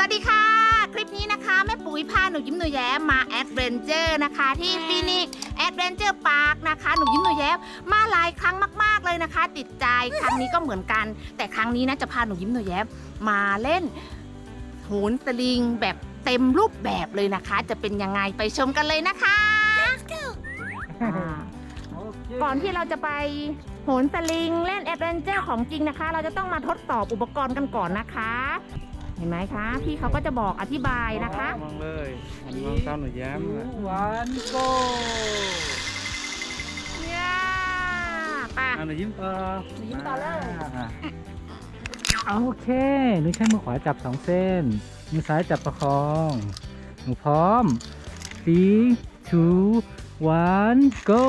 วัสดีค่ะ คลิปนี้นะคะ แม่ปุ๋ยพาหนูยิ้มหนูแย้มมาแอดเวนเจอร์นะคะ ที่ฟินิกแอดเวนเจอร์พาร์คนะคะ หนูยิ้มหนูแย้มมาหลายครั้งมาก ๆ เลยนะคะ ติดใจครั้งนี้ก็เหมือนกัน แต่ครั้งนี้นะจะพาหนูยิ้มหนูแย้มมาเล่นโหนสลิงแบบเต็มรูปแบบเลยนะคะ จะเป็นยังไงไปชมกันเลยนะคะอ่าก่อนที่เราจะไปโหนสลิงเล่นแอดเวนเจอร์ของจริงนะคะ เราจะต้องมาทดสอบอุปกรณ์กันก่อนนะคะ เห็นไหมคะ พี่เขาก็จะบอกอธิบายนะคะ มองเลยหันมองเต้าหนูแย้มเลยวันโกเนี่ยป่ะ อะหนูยิ้มต่อหนูยิ้มต่อเลยโอเคหนูใช้มือขวาจับสองเส้น มือซ้ายจับประคอง หนูพร้อม three two one go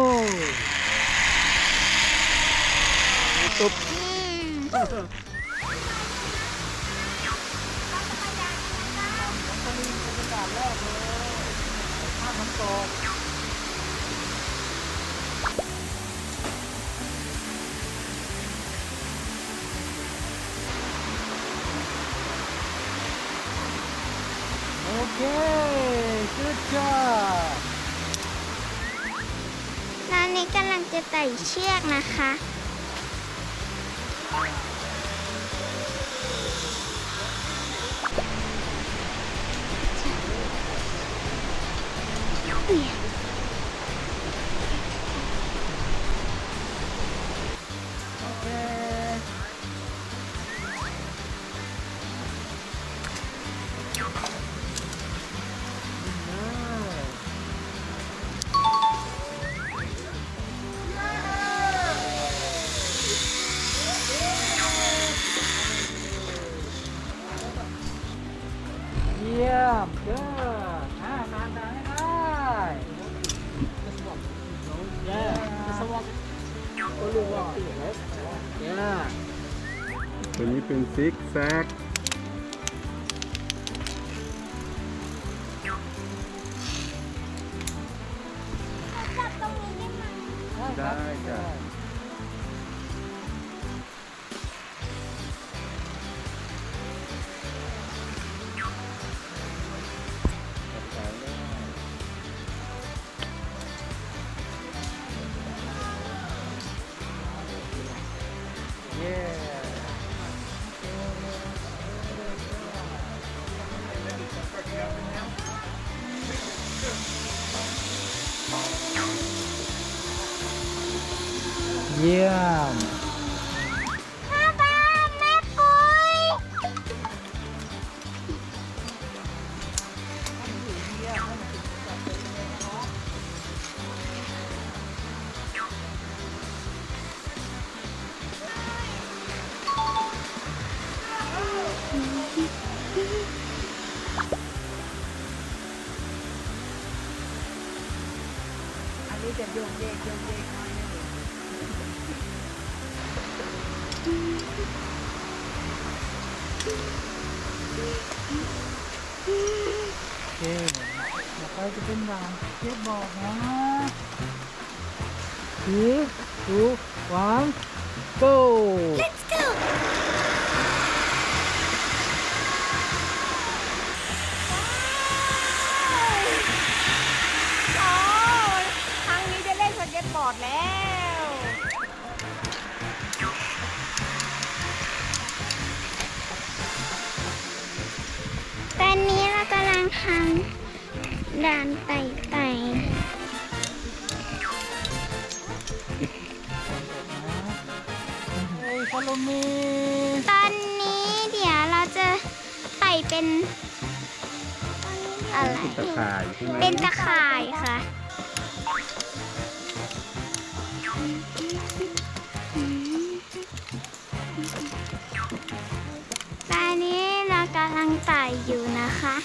โอเค good job ร้านนี้กำลังจะไต่เชือกนะคะ ตัวนี้เป็นซิกแซก เยี่ยมพ่อบ้านแม่ปุ้ยอันนี้จะโยงเยกโยงเยก โอเคต่อไปจะเป็นด่านเก็ตบอกนะสีทูวัน go Let's เฮ้ย follow me ตอนนี้เดี๋ยวเราจะไต่เป็นอะไร ตะข่ายใช่ไหมเป็นตะข่ายค่ะ ตอนนี้เรากำลังไต่อยู่นะคะ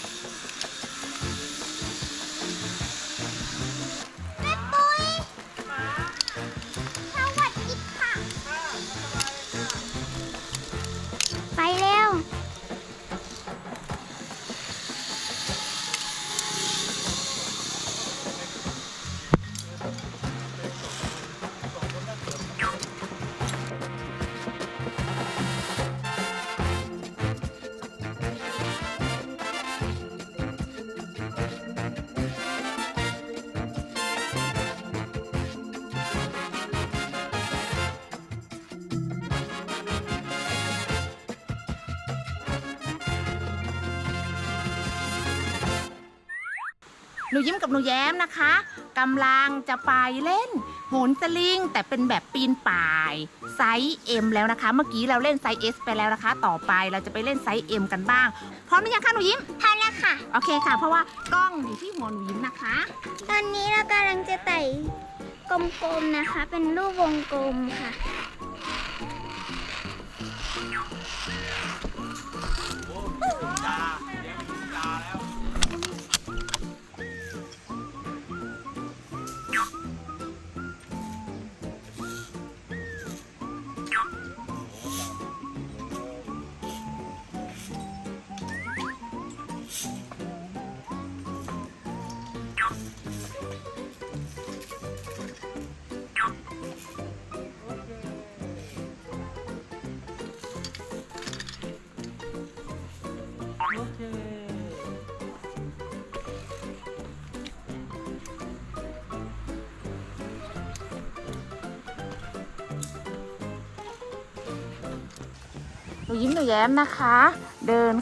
นูยิ้มกับหนูแย้มนะคะกำลังจะไปเล่นโหนสลิงแต่เป็นแบบปีนป่ายไซส์ M แล้วนะคะ เมื่อกี้เราเล่นไซส์ S ไปแล้วนะคะ ต่อไปเราจะไปเล่นไซส์ M กันบ้างพร้อมหรือยังคะหนูยิ้มพร้อมแล้วค่ะ โอเคค่ะ เพราะว่ากล้องอยู่ที่หัวหนูยิ้มนะคะ ตอนนี้เรากำลังจะไต่กลมๆนะคะ เป็นรูปวงกลมค่ะ หนูยิ้มหนูแย้มนะคะ เดิน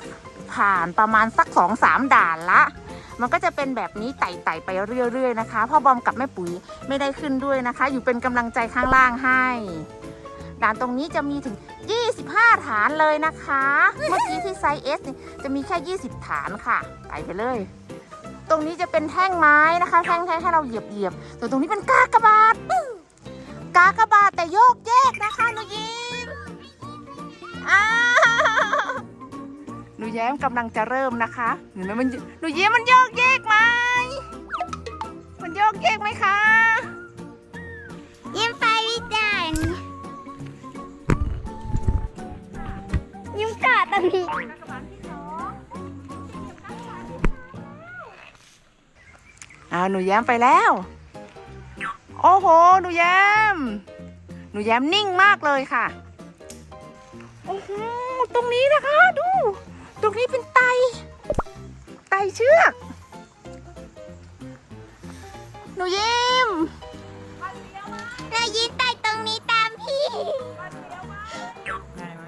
ผ่านประมาณสักสองสามด่านละ มันก็จะเป็นแบบนี้ไต่ๆไปเรื่อยๆนะคะพ่อบอมกับแม่ปุ๋ยไม่ได้ขึ้นด้วยนะคะ อยู่เป็นกำลังใจข้างล่างให้ ด่านตรงนี้จะมีถึง 25 ฐานเลยนะคะ เมื่อกี้ที่ไซส์ S เนี่ยจะมีแค่ 20 ฐานค่ะไต่ไปเลย ตรงนี้จะเป็นแท่งไม้นะคะ แท่งๆให้เราเหยียบเหยียบส่วนตรงนี้เป็นกากบาทกากบาทแต่โยกแยกนะคะหนูยิ้ม อ้าวหนูแย้มกำลังจะเริ่มนะคะเห็นไหมมันหนูยิ้มมันโยกเยกไหมมันโยกเยกไหมคะยิ้มไปวิจารณ์ยิ้มเกาะตรงนี้อ้าวหนูแย้มไปแล้ว โอ้โห หนูแย้ม หนูแย้มนิ่งมากเลยค่ะโอ้โห ตรงนี้นะคะ ดู ตรงนี้เป็นไต ไตเชือก หนูยิ้มเรายิ้มไตตรงนี้ตามพี่ง่ายไหม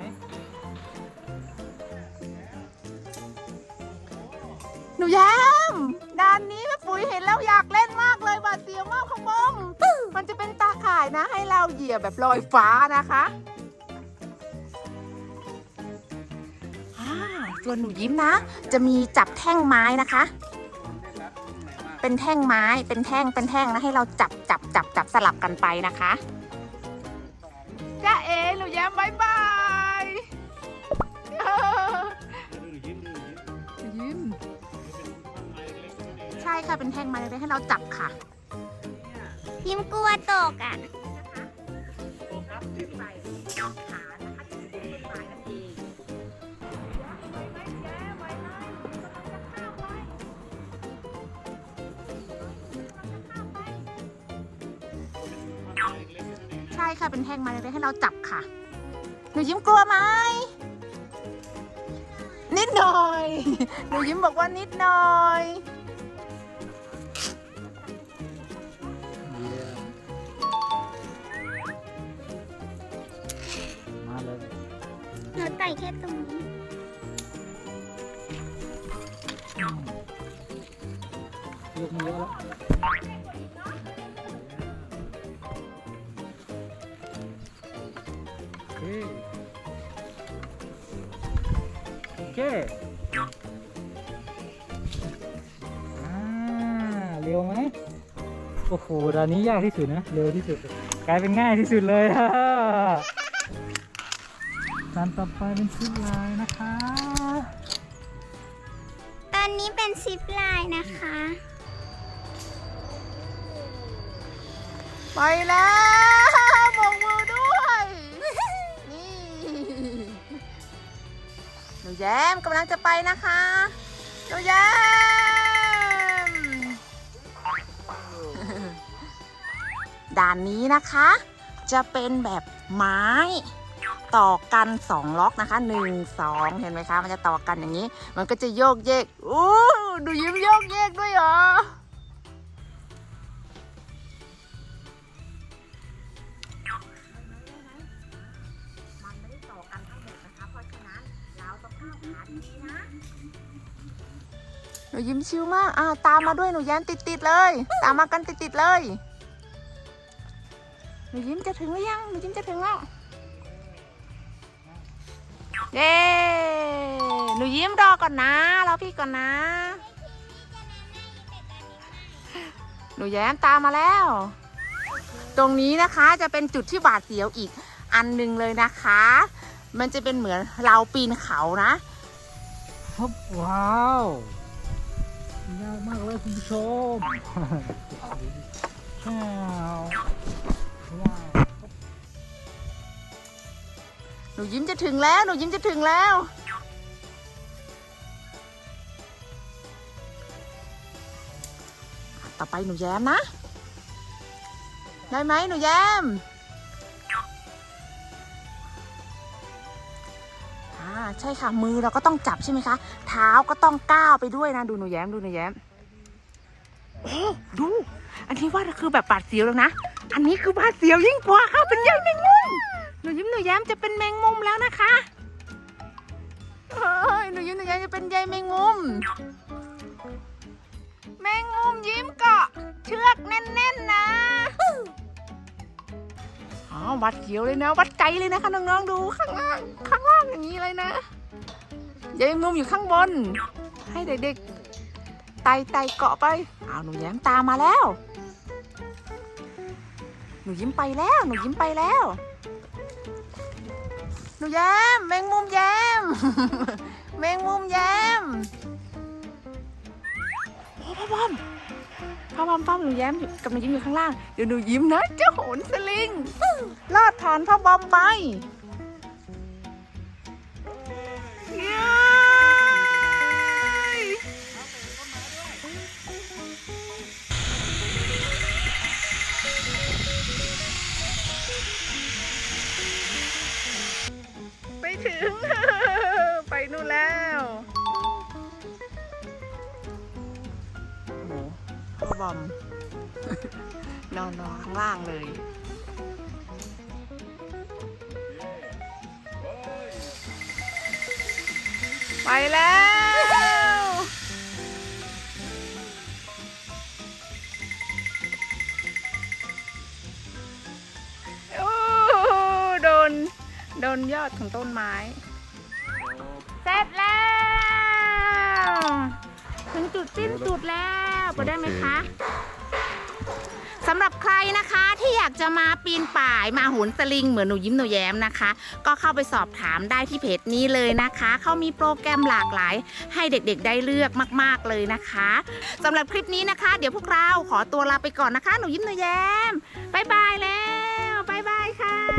หนูแย้มด้านนี้แม่ปุ๋ยเห็นแล้วอยากเล่นมากเลยบาดเสียวมากของบอมมันจะเป็นตาข่ายนะ ให้เราเหยียบแบบลอยฟ้านะคะ ส่วนหนูยิ้มนะ จะมีจับแท่งไม้นะคะ เป็นแท่งไม้เป็นแท่งเป็นแท่งนะให้เราจับจับจับจับสลับกันไปนะคะจ้าเอ๋หนูแย้มบายบายเออยิ้มใช่ค่ะเป็นแท่งไม้เล็กๆให้เราจับค่ะ ยิ้มกลัวตกอะ ช่ค่ะ เป็นแท่งไม้เล็กๆให้เราจับค่ะ หนูยิ้มกลัวไหม นิดหน่อย หนูยิ้มบอกว่านิดหน่อยเยี่ยมมาเลย หนูไต่แค่ตรง เร็วไหมโอ้โหด่านนี้ยากที่สุดนะ เร็วที่สุด กลายเป็นง่ายที่สุดเลยฮะด่านต่อไปเป็นซิปไลน์นะคะ ตอนนี้เป็นซิปไลน์นะคะ ไปแล้วบอกมือด้วยนี่หนูแย้มกำลังจะไปนะคะหนูแย้ม ด่านนี้นะคะ จะเป็นแบบไม้ต่อกันสองล็อกนะคะหนึ่งสองเห็นไหมคะ มันจะต่อกันอย่างนี้ มันก็จะโยกเยกอู้ดูยิ้มโยกเยกด้วยเหรอหนูยิ้มชิวมากอ่าตามมาด้วย หนูแย้มติดๆเลย ตามมากันติดๆเลย นูยิ้มจะถึงหรือยังหนูยิ้มจะถึงแล้วเย้หนูยิ้มรอก่อนนะรอพี่ก่อนนะ หนูแย้มตามมาแล้ว ตรงนี้นะคะจะเป็นจุดที่หวาดเสียวอีกอันหนึ่งเลยนะคะ มันจะเป็นเหมือนเราปีนเขานะ ว้าวยากมากเลยคุณผู้ชมว้าว หนูยิ้มจะถึงแล้ว หนูยิ้มจะถึงแล้ว ต่อไปหนูแย้มนะ ได้ไหมหนูแย้มอาใช่ค่ะ มือเราก็ต้องจับใช่ไหมคะ เท้าก็ต้องก้าวไปด้วยนะ ดูหนูแย้มดูหนูแย้มโอ้ดู อันนี้ว่าคือแบบปาดเสียวแล้วนะ อันนี้คือบาดเสียวยิ่งกว่าค่ะเป็นใยแมงมุมห นูยิ้มหนูแย้มจะเป็นแมงมุมแล้วนะคะเฮ้ยหนูยิ้มหนูแย้มจะเป็นใยแมงมุม แมงมุมยิ้มเกาะเชือกแน่นๆนะอ๋อวัดเขียวเลยนะ วัดใจเลยนะคะน้องๆดูข้างล่างข้างล่างอย่างนี้เลยนะใยแมงมุมอยู่ข้างบน ให้เด็กๆไต่ไต่เกาะไปอ้าวหนูแย้มตามมาแล้ว หนูยิ้มไปแล้ว หนูยิ้มไปแล้ว หนูแย้มแมงมุมแย้มแมงมุมแย้มโอ้พ่อบอมพ่อบอมพ่อหนูแย้มอยู่กับหนูยิ้มอยู่ข้างล่างเดี๋ยวหนูยิ้มนะเจะโหนสลิงลอดผ่านพ่อบอมไป ไปแล้ว โอ้โดน โดนยอดของต้นไม้ เสร็จแล้ว ถึงจุดสิ้นสุดแล้วไปได้ไหมคะสำหรับ ใครนะคะที่อยากจะมาปีนป่ายมาหุนสลิงเหมือนหนูยิ้มหนูแย้มนะคะ ก็เข้าไปสอบถามได้ที่เพจนี้เลยนะคะ เขามีโปรแกรมหลากหลาย ให้เด็กๆได้เลือกมาก ๆเลยนะคะสำหรับคลิปนี้นะคะ เดี๋ยวพวกเราขอตัวลาไปก่อนนะคะ หนูยิ้มหนูแย้มบายบายแล้วบายบายค่ะ